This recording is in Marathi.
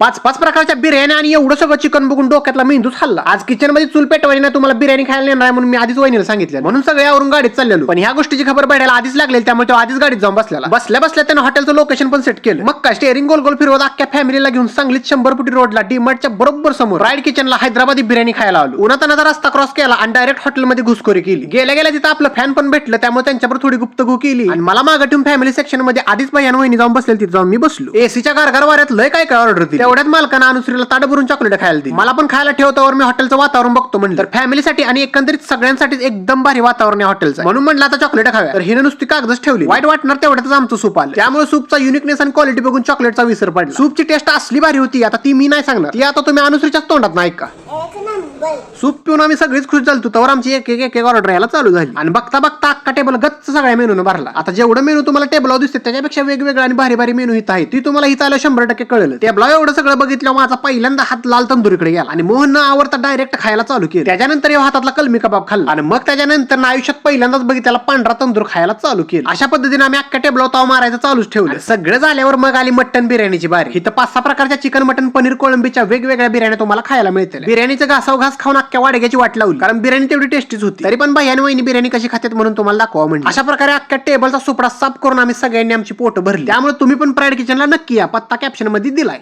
पाच पाच प्रकारच्या बिर्याणी आणि एवढं सगळं चिकन बघून डोक्यातला मेंदूच खाल्ला. आज किचनमध्ये चूल पेटवायला ना तुम्हाला बिर्याणी खायला येणार आहे म्हणून मी आधीच वहिनीला सांगितलं म्हणून सगळ्यावरून गाडीत चाललेलो. पण ह्या गोष्टीची खबर बघायला आधीच लागलेली त्यामुळे तो आधीच गाडीत जाऊन बसलेला. बसल्या बसल्या त्यानं हॉटेलचं लोकेशन पण सेट केलं. मग काय स्टेअरिंग गोल गोल फिरवत अख्ख्या फॅमिलीला घेऊन सांगलीत शंभर फुटी रोडला डीमार्टच्या बरोबर समोर राईड किचनला हैदराबादी बिर्याणी खायला आलो. उन्हातानाचा रस्ता क्रॉस केला आणि डायरेक्ट हॉटेलमध्ये घुसखोरी केली. गेल्या गेल्या तिथं आपलं फॅन पण भेटलं त्यामुळे त्यांच्यावर थोडी गुप्तगू केली. आणि मला मागे ठेवून फॅमिली सेक्शनमध्ये आधीच भैयान वहिनी जाऊन बसले तिथे जाऊन मी बसलो. एसीच्या गारगार वाऱ्यात लय काय काय ऑर्डर दिली तेवढ्यात मालकानं अनुसरीला ताट भरून चॉकलेट खायला दिली. मला पण खायला ठेवतावर मी हॉटेलचं वातावरण बघतो म्हणलं. तर फॅमिलीसाठी आणि एकंदरीत सगळ्यांसाठी एकदम भारी वातावरण आहे हॉटेलचं. म्हणून म्हणलं आता चॉकलेट खाव्या. तर हिने नुसती कागदच ठेवली. वाईट वाटणार तेवढ्यातच आमचं सूप आलं. त्यामुळे सूपचा युनिकनेस आणि क्वालिटी बघून चॉकलेटचा विसर पडला. सूपची टेस्ट असली भारी होती आता ती मी नाही सांगणार. ती आता तुम्ही अनुसरीच्याच तोंडात नाही का सूप पिऊन आम्ही सगळीच खुश झालो तवर आमची एक एक एक ऑर्डर यायला चालू झाली. आणि बघता बघता अख्खा टेबल गच्च सगळ्या मेनून भरला. आता जेवढं मेनू तुम्हाला टेबलावर दिसते त्याच्यापेक्षा वेगवेगळा आणि भारी भारी मेनू इथं आहे ती तुम्हाला इथं आलं शंभर टक्के कळलं. टेबला एवढं सगळं बघितलं माझा पहिल्यांदा हात लाल तंदुरीकडे गेला. आणि मोहन आवडता डायरेक्ट खायला चालू केलं. त्याच्यानंतर या हातातला कलमी कबाब खाल्ला. आणि मग त्याच्यानंतर आयुष्यात पहिल्यांदाच बघितल्याला पांढरा तंदूर खायला चालू केलं. अशा पद्धतीने आम्ही अख्ख्या टेबलावर ताव मारायचं चालूच ठेवलं. सगळं झाल्यावर मग आली मटन बिर्याणीची बारी. इथं पाच सहा प्रकारच्या चिकन मटन पनीर कोळंबीच्या वेगवेगळ्या बिर्याणी तुम्हाला खायला मिळतील. बिर्याणीचं घासाव घास खाऊन अख्ख्या वाडग्याची वाट लावली. कारण बिर्याणी तेवढी टेस्टीच होती. तरी पण भैयाने वहिनी बिर्याणी कशी खात्यात म्हणून तुम्हाला दाखवा म्हणजे अशा प्रकारे अख्ख्या टेबलचा सुपडा साफ करून आम्ही सगळ्यांनी आमची पोट भरली. त्यामुळे तुम्ही पण प्राईड किचनला नक्की या. पत्ता कॅप्शनमध्ये दिलाय.